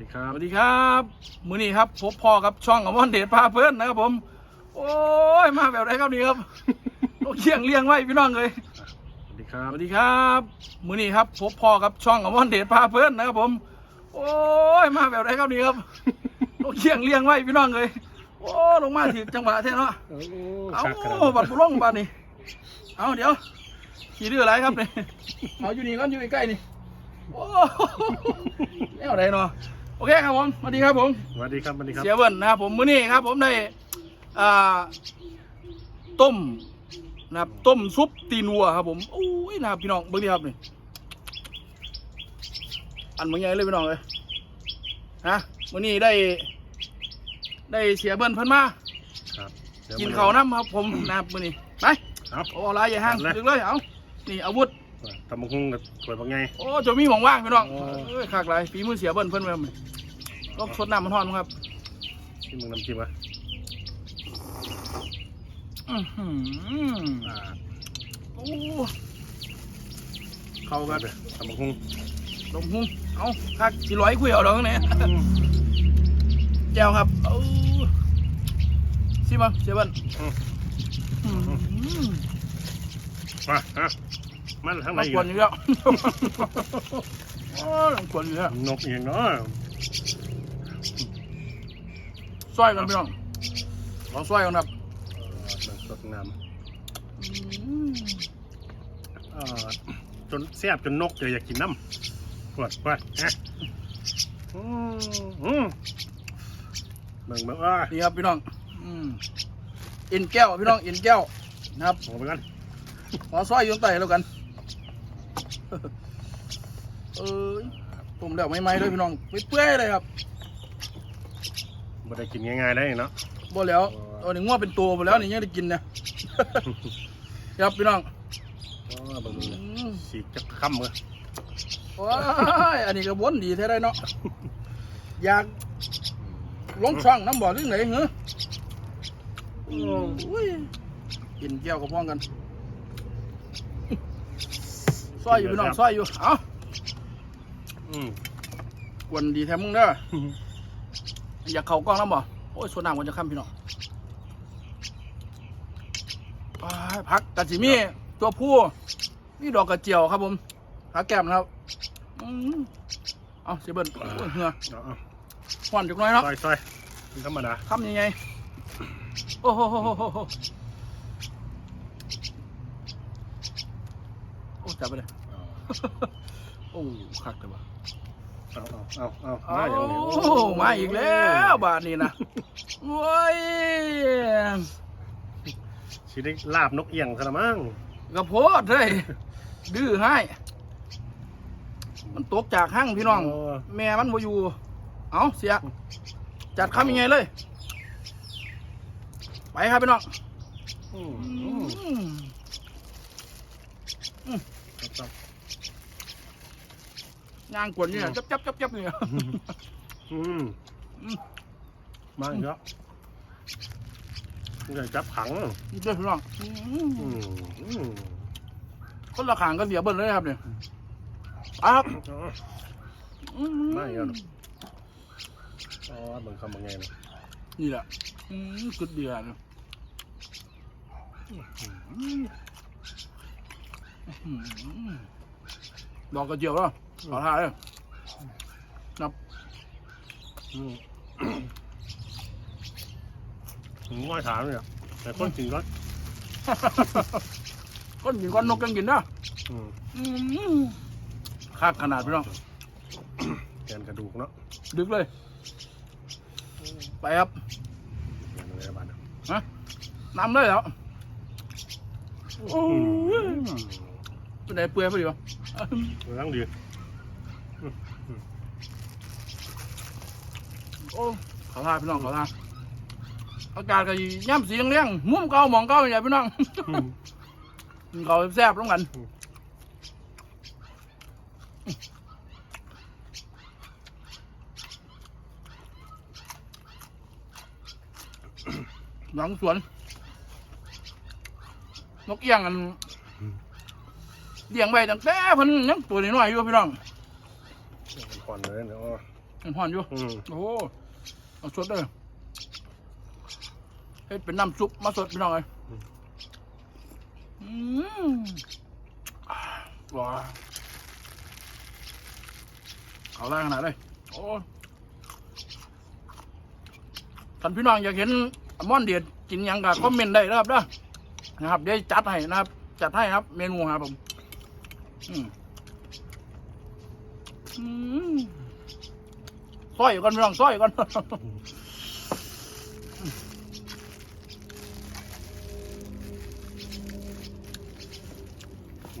ดีครับสวัสดีครับมือนี้ครับพบพ่อกับช่องอมอนเดชพาเพื่อนนะครับผม โอ้ยมาแบบไหนครับนี่ครับนกเคียงเลี้ยงไว้พี่น้องเลยสวัสดีครับสวัสดีครับมือนี้ครับพบพ่อกับช่องอมอนเดชพาเพื่อนนะครับผม โอ้ยมาแบบไหนครับนี่ครับนกเคียงเลี้ยงไว้พี่น้องเลยโอ้ลงมาถึงจังหวะแท้เนาะโอ้เอาคักขนาดบัดบุร่องบัดนี่เอาเดี๋ยวขี่ดื้ออะไรครับนี่เอาอยู่นี่ก่อนอยู่ใกล้ๆนี่โอ้แนวไหนเนาะ โอเคครับผมสวัสดีครับผม สวัสดีครับสวัสดีครับ เสียเบิ้ลนะครับผมมื้อนี้ครับ ผมได้อ่าต้มนะครับต้มซุปตีนวัวครับผมโอ้ยนะครับพี่น้องเบิ้งดีครับนี่อันเมื่อไงเลยพี่น้องเลยฮะมื้อนี้ได้ ได้เสียเบิ้ลเพิ่นมาครับดี๋ยกินมข้าวน้ำครับผมนะครับมื้อนี้ไปครับโอ้ลายใหญ่ห้างจัดเลย ดึกเลยเอานี่อาวุธ ตำบักหุ่งกับถวยบางไง โอ้จะมีหมองว่างพี่น้องโอ้เอ้ยขากหลายฝีมือเสียเบิ้ลเพิ่นมาต้องสดน้ำมันทอนมั้งครับที่มึงน้ำจิ้มวะอื้อหืออ่าโอ้เข้ากันเดี๋ยวตำบักหุ่งลงหุ้งเอาคักสิร้อยคุยเอาดอกเนี่ยแก้วครับเอาสิมาเสียบันอืมอื้อหือมาฮะ มันทั้งไหนมาอีกกวนอยู่แล้วโอ้ยกวนอยู่แล้วนกเองเนาะซอยกันพี่น้องลองซอยกันครับมันสดงามอื้อเอ่อจนแซ่บจนนกเลยอยากกินน้ำปวดปวดฮะอืมอืมเบิ่งเบิ่งอ่านี่ครับพี่น้องอืมเอ็นแก้วพี่น้องเอ็นแก้วนะครับ มองไปกัน ขอซอยอยืนไตแล้วกัน เอ้ยต้มแล้วไม่ไหม้เลยพี่น้องเปื่อยๆเลยครับบ่ได้กินง่ายๆได้เนาะบ่แล้วตอนนี้งัวเป็นตัวหมดแล้วนี่ยังได้กินเนี่ยครับพี่น้องอ๋อเบิ่งอืมสีกจะค่ำเลยว้ายอันนี้ก็วนดีแท้ได้เนาะอยากลงช่องน้ำบ่อหรือไหนเหรออุ้ยกินแก้วกับพ้องกันซ อยอยู่พี่น้องซอยอยู่เอ้าอืมกวนดีแท้มึงเด้ออยากเข้ากล้องน้ำบ่โอ้ยสวนน้ำมันจะค้ำพี่น้องอ้ายพักกะจิมีตัวผู้นี่ดอกกระเจียวครับผมพักแก้มนะครับอืมเอาเสียเบิ้ลโอ้ยเหงือเอาเอาหวานจักหน้อยเนาะซอยซอยเป็นธรรมดาทำยังไง โอ้โหโหโหโหโหโอ้ จับไปเลยโอ้คักเลยว่ะเอาเอาเอาเอาโอ้มาอย่างนี้มาอีกแล้วบาทนี้นะโว้ยสิได้ลาบนกเอียงซะละมั้งกระโพดเลยดื้อให้ มันตกจากห้างพี่น้อง แม่มันบ่อยู่ เอาเสีย จัดคำยังไงเลย ไปครับพี่น้องอืม อือืมมครับงานกวนเนี่ยจับจับจับจับเนี่ยอืมอืมมาอีกแล้วนี่ก็จับขังนี่เด้อพี่น้องอืมอืมอืมคนละขางก็เสียเบิ้ลเลยครับเนี่ยเอาครับอ๋ออืมไม่เอาหรอกอ๋อเบิ่งคำบางไงนะนี่แหละอืมสุดเดียดเลยอืม ดอกกระเจียวแล้วขอทานเลยนับอืมผมว่าถามเลยอะแต่คนกินก็ก้อนหินก้อนนกยังกินนะอืมอืมคาดขนาดพี่น้องแกนกระดูกเนาะดึกเลย ไปครับแกนอะไรบ้างฮะน้ำเลยแล้วโอ้ย เป็นไงเปื่อยพอดีวะเรื่องดีโอ้ขอทานพี่น้องขอทานอากาศก็ย่ำสีเลี้ยงๆมุมเก่าหมองเก่าอย่างพี่น้องอืมกินเขาวแซ่บต้องกันอืมหลังสวน นกเอี้ยงอัน เลี้ยงไว้ตั้งแต่เพิ่นยังตัวน้อยๆอยู่พี่น้องก่อนเลยเนาะยังห่อนอยู่ อืมโอ้โหเอาสดเลยเฮ็ดเป็นน้ำซุปมาสดพี่น้องเลยอืมอ่าว้าเอาแรงขนาดเลยโอ้ท่านพี่น้องอยากเห็นอัลมอนด์เดียดกินหยังกับคอมเมนต์ได้นะครับเด้อนะครับเดี๋ยวจัดให้นะครับ จัดให้ครับ เมนูครับผมอืมอืม ซอยก่อนพี่น้องซอยก่อน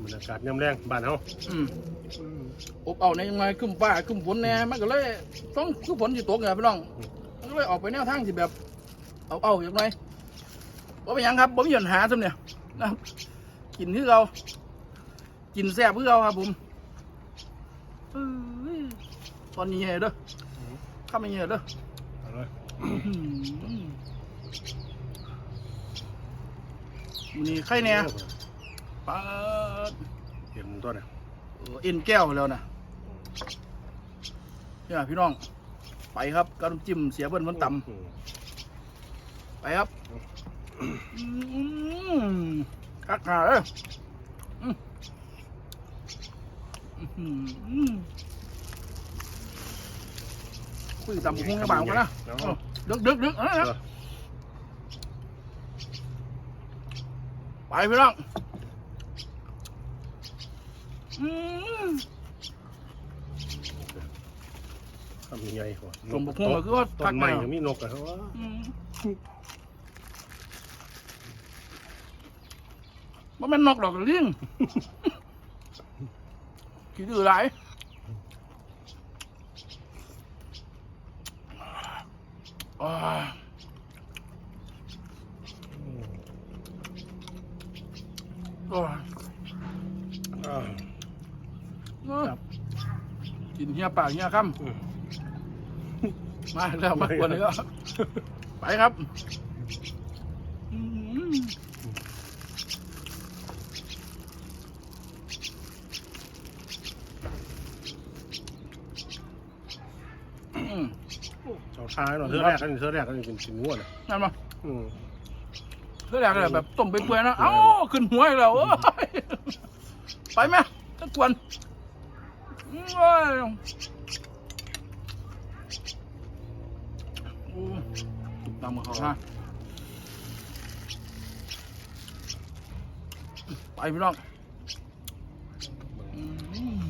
บรรยากาศย่ำแรงบ้านเฮาอืมอบเอาในยังไงขึ้นฟ้าขึ้นฝนแน่มันก็เลยต้องคือฝนสิตกไงพี่น้องมันก็เลยออกไปแนวทางที่แบบ เอาเอาอย่างไรว่าเป็นหยังครับผมมีปัญหาซ้ำเนี่ยนะครับกินที่เรา กินแซ่บเพื่อเราครับผมเอ้ยตอนนี้เหี้ยเด้อข้ามไม่เหี้ยเด้อเอาเลยอื้อหือมื้อนี่ไข่เนี่ยปลาดเห็นตัวเนี่ยเออเอ็นแก้วแล้วนะเนี่ยพี่น้อง ไปครับกระน้ำจิ้มเสียเบิ้ลมันต่อืมำไปครับ อืมคักหาเลยอืมอื้อหือ คุยตำบักหุ่งกระบางกันนะเอาเออดึกดึกดึกเอาเอนะอไปพี่น้องอืมทำยังไงก่อนสมบักหุ่งก็คือว่าต้คักนแนไม้วก็มีนกอะเขาว่าอืมมันเป็นนกดอกลิง ขี้ดื้อหลายอ่าโอ้ยอ่าครับกินเฮียปากเฮียคอืมำมาแล้วมากกว่านี้ก็ ไปครับอืมอืม เจ้าท้ายเนาะเธอแรกกันเธอแรกกันกินกินงวดอะนั่นมาอืมเพื่ออะไรแบบต้มไปเปื่อยๆนะเอ้าขึ้นหัวอีกแล้วเอ้ยไปไหมตะกวนโอ้ยโอ้ตามมาเขาฮะไปพี่น้องอืม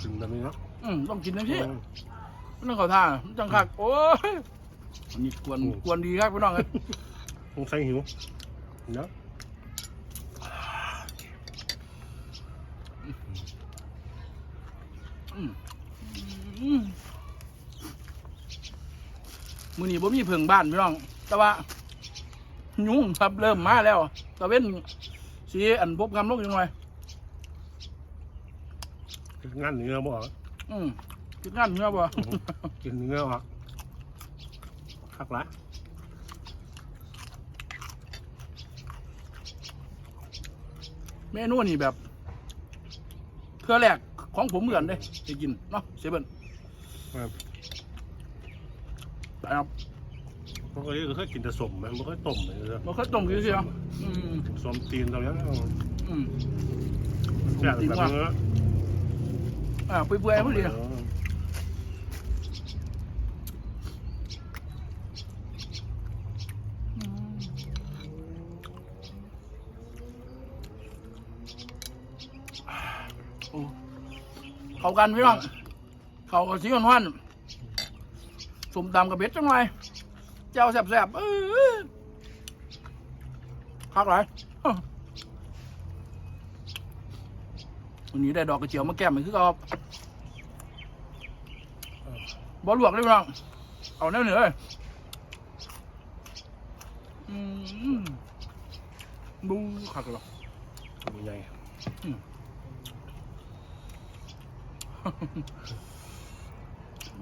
กินแบบนี้เนาะอืมต้องกินทั้งที่ไม่ต้องเขาท่ามันจังคักโอ้ยอันนี้กวนกวนดีครับพี่น้องเอ้ยคงใส่หิวเนาะอืมอืมมือนี้บ่มีเพิงบ้านพี่น้อง แต่ว่ายุงครับเริ่มมาแล้วตะเว้นสีอันพบคำลงยังไง งานเนื้อบ่อืมคิดงานเนื้อบ่กินเนื้ออะคักละเมนูนี่แบบเพื่อแรกของผมเหมือนเลยจะกินเนาะเซเบิลครับไปครับเพราะก็เคยกินแต่สมมันไม่ค่อยต้มเลยเนอะมันก็ต้มคือเสียอืมสมตีนตรงนี้อืมแซ่บแบบเนื้อ อ่าเปื่อยๆพอดีเอออืมโอ้เข้ากันพี่น้อง เขาก็สีหวานๆสมตำกับเบ็ดจังไงเจ้าแซ่บๆเออคักหลายอ้อวันนี้ได้ดอกกระเจียวมาแก้มมันคือเอา บอลวกเลยพี่น้องเอาแน่เหนือเลยอืมบูคักเลยมีไง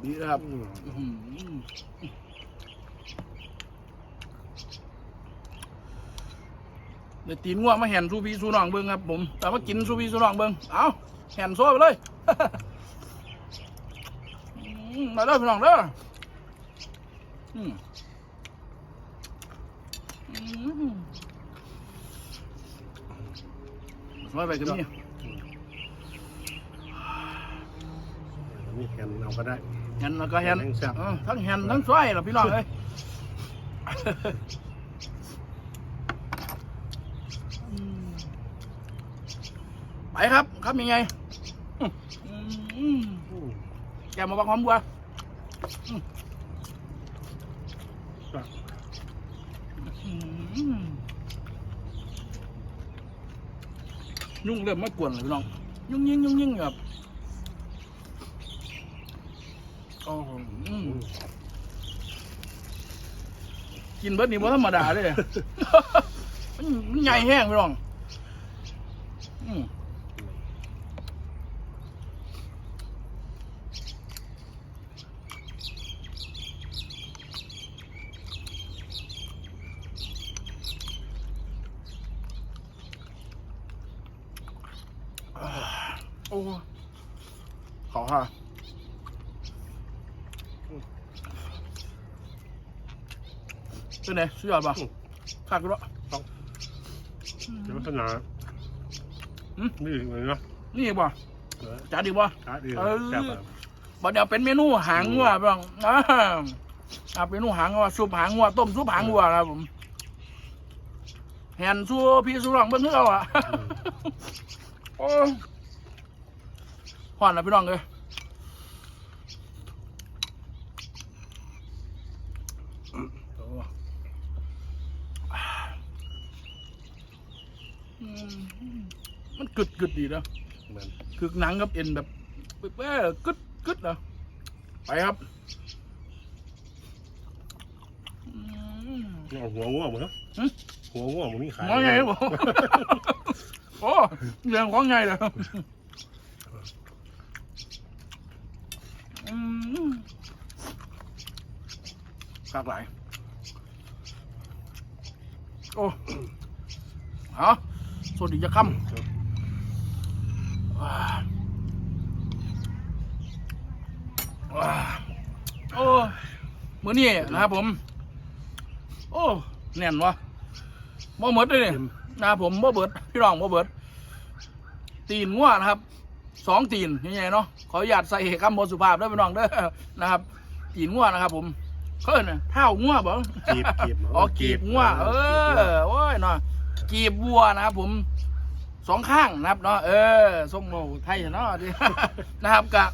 ดีนะครับอืมอื้อหือเดี๋ยวตีนง่วงมาแห่นสูพี่สูน้องเบิ้งครับผมแต่ว่ากินสูพี่สูน้องเบิ้งเอาแห่นโซ่ไปเลยอื มมาเด้อพี่น้องเด้ออืมอืมสวยไปกันนี่นี่แฮนเอาก็ได้แห่นแล้วก็แห่นแซ่บเออทั้งแห่นทั้งสวยล่ะพี่น้องเอ้ยอืมไปครับ ครับยังไง อืมอืมอืม แกมาบักหอมบัวก็อืมยุ่งเริ่มไม่กวนเลยพี่น้อง ยุ่งยิ่งยุ่งยิ่งแบบโอ้โหอืมกินเบิร์ดนี่บ่ธรรมดาเลยมันมันใหญ่แห้งพี่น้อง อืม โอ้ขอค่ะเป็นไงสุดยอดป่ะขาดกูแล้วเดี๋ยวขนาดอืมนี่เลยเนาะนี่ป่ะเออจ้าดีป่ะ ขาดีเออ แซ่บอะบัดเดี๋ยวเป็นเมนูหางวัวบ้างอ่าอ่าเป็นเมนูหางวัวซุปหางวัวต้มซุปหางวัวนะครับผมแหนซัวพี่สุรองเบิ้งเท่าอะโอ้ย ห่อนนะพี่น้องเลยโอ้อืมมันกึดกึดดีนะเหมือนคือหนังกับเอ็นแบบเป๊ะๆกึดกึดนะไปครับอืมเอาหัวง่วงมั้งหึหัวง่วงมันมีขายหัวไงบอกโอ้เรื่องของไงเลย อืมหลากหลายโอ้เอาสวัสดีจะค่ำว้าว้าโอ้มื้อนี้นะครับผม โอ้ แน่นวะบ่หมดเลยนี่นะครับผมบ่เบิดพี่น้องบ่เบิดตีนงัวนะครับ สองตีนยังไงเนาะขออนุญาตใส่คำบทสุภาพด้วยพี่น้องเด้อนะครับ ตีนงัวนะครับ ผมเขาเอิ้นน่ะเท้างัวบ่กีบกีบอ๋อกีบงัวเออโอ้ยเนาะกีบวัวนะครับผมสองข้างนะครับเนาะเออส้มโมไทยเนาะดินะครับกะ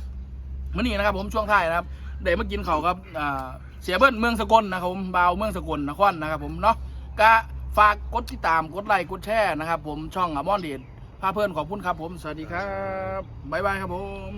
มื่อนี้นะครับ ผมช่วงท้ายนะครับเดี๋ยวมากินเขาวครับอ่าเสียเบิ้ลเมืองสกลนะครับผมบาวเมืองสกลนครนะครับ ผมเนาะกะฝากกดติดตามกดไลค์กดแชร์นะครับ ผมช่องอมอนเดน พาเพื่อนขอบคุณครับผม สวัสดีครับ บ๊ายบายครับผม